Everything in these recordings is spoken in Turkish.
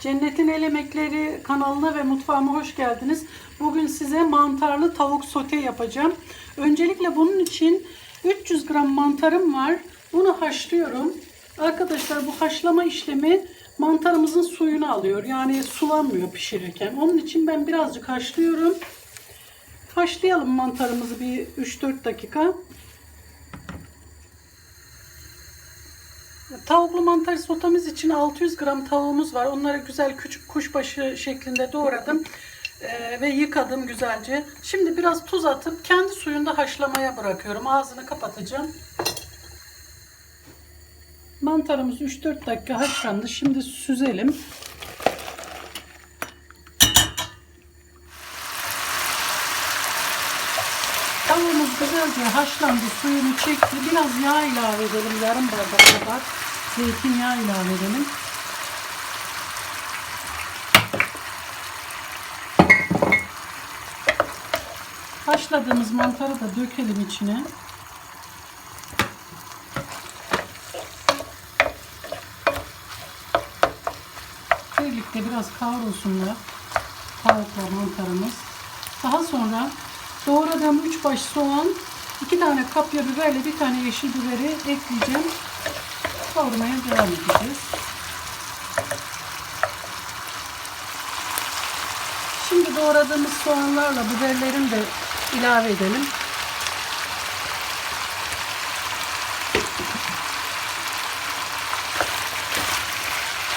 Cennetin El Emekleri kanalına ve mutfağıma hoş geldiniz. Bugün size mantarlı tavuk sote yapacağım. Öncelikle bunun için 300 gram mantarım var. Bunu haşlıyorum. Arkadaşlar bu haşlama işlemi mantarımızın suyunu alıyor. Yani sulanmıyor pişirirken. Onun için ben birazcık haşlıyorum. Haşlayalım mantarımızı bir 3-4 dakika. Tavuklu mantar sotemiz için 600 gram tavuğumuz var. Onları güzel küçük kuşbaşı şeklinde doğradım Ee, ve yıkadım güzelce. Şimdi biraz tuz atıp kendi suyunda haşlamaya bırakıyorum. Ağzını kapatacağım. Mantarımız 3-4 dakika haşlandı. Şimdi süzelim. Tavuğumuz güzelce haşlandı, suyunu çekti. Biraz yağ ilave edelim, yarım bardak kadar. Zeytinyağı ilave edelim. Haşladığımız mantarı da dökelim içine. Birlikte biraz kavrulsunlar tavukla mantarımız. Daha sonra doğradığım 3 baş soğan, 2 tane kapya biberle bir tane yeşil biberi ekleyeceğim. Kavurmaya devam edeceğiz. Şimdi doğradığımız soğanlarla biberlerini de ilave edelim.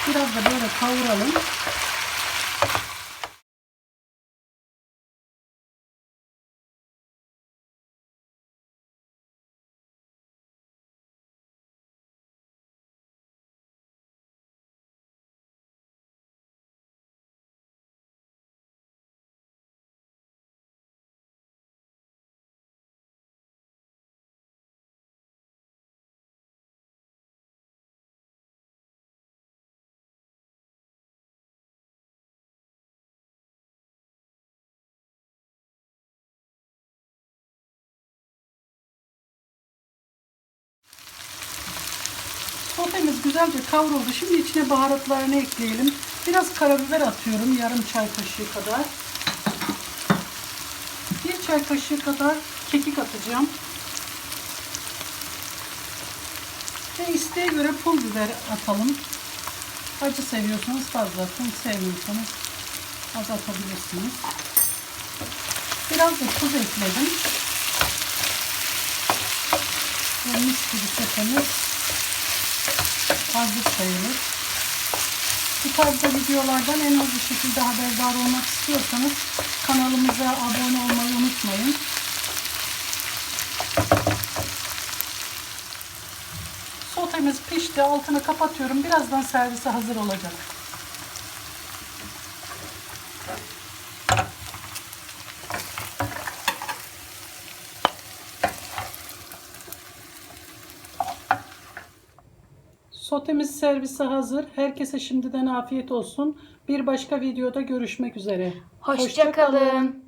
Biraz da böyle kavuralım. Sotemiz güzelce kavruldu. Şimdi içine baharatlarını ekleyelim. Biraz karabiber atıyorum. Yarım çay kaşığı kadar. Bir çay kaşığı kadar kekik atacağım. Ve isteğe göre pul biber atalım. Acı seviyorsanız fazla atın. Sevmiyorsanız az atabilirsiniz. Biraz da tuz ekledim. Ve mis gibi sotemiz hazır sayılır. Bu tarzda videolardan en hızlı şekilde haberdar olmak istiyorsanız kanalımıza abone olmayı unutmayın. Sotemiz pişti. Altını kapatıyorum. Birazdan servise hazır olacak. Sotemiz servise hazır. Herkese şimdiden afiyet olsun. Bir başka videoda görüşmek üzere. Hoşça kalın.